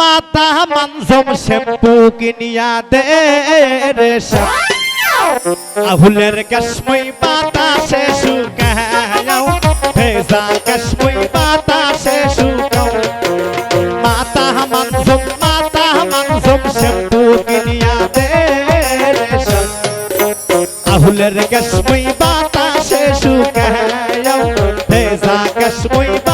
মাতা মানজম শ্যাম্পু কিনিয়া দে রে আহুলের কসমই বাতাসে শুকাও, ভেজা কসমই বাতাসে শুকাও। মাতা মানজম মাতা মানজম শ্যাম্পু কিনিয়া দে রে আহুলের কসমই বাতাসে শুকাও, ভেজা কসমই বাতাসে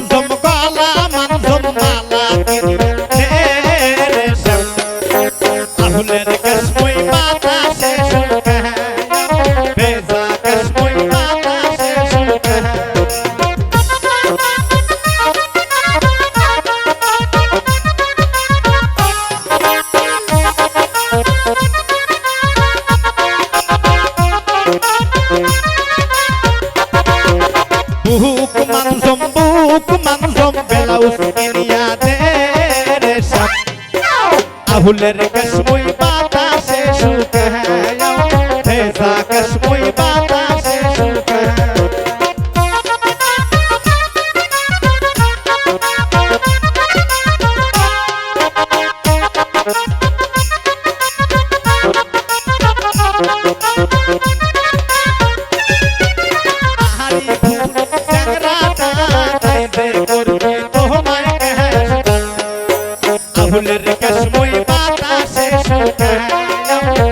উড়ে গহলা মানজম গহলা মানজম মালা রে শ্যাম আহুলের কসমই বাতাসে শুকায় ভেজা কসমই বাতাসে শুকায় বুক মানজম বুক মানজম বেলাউস কিনিয়া দে রে শ্যাম আহুলের কসমই বাতাসে কসমই বাতাসে শুকায়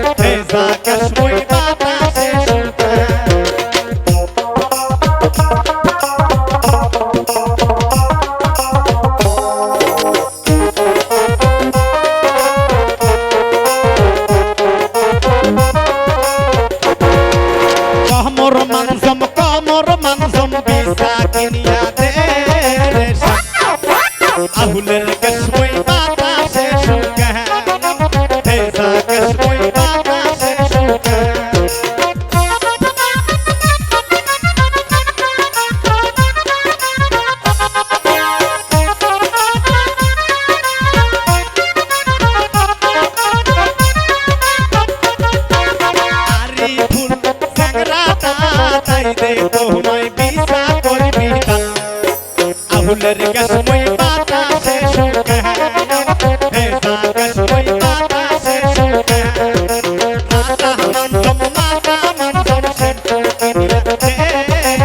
মাতা মনজম মাতা মনজম সেন্টু কিনিয়া দে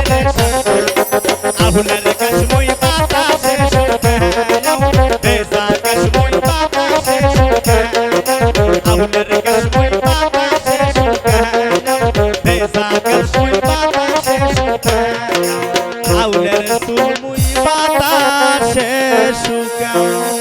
রে শ্যাম। আহুলের কসমই বাতাসে শুকায় ভেজা কসমই বাতাসে শুকায় আহুলের শুকায় ভেজা কসমই out.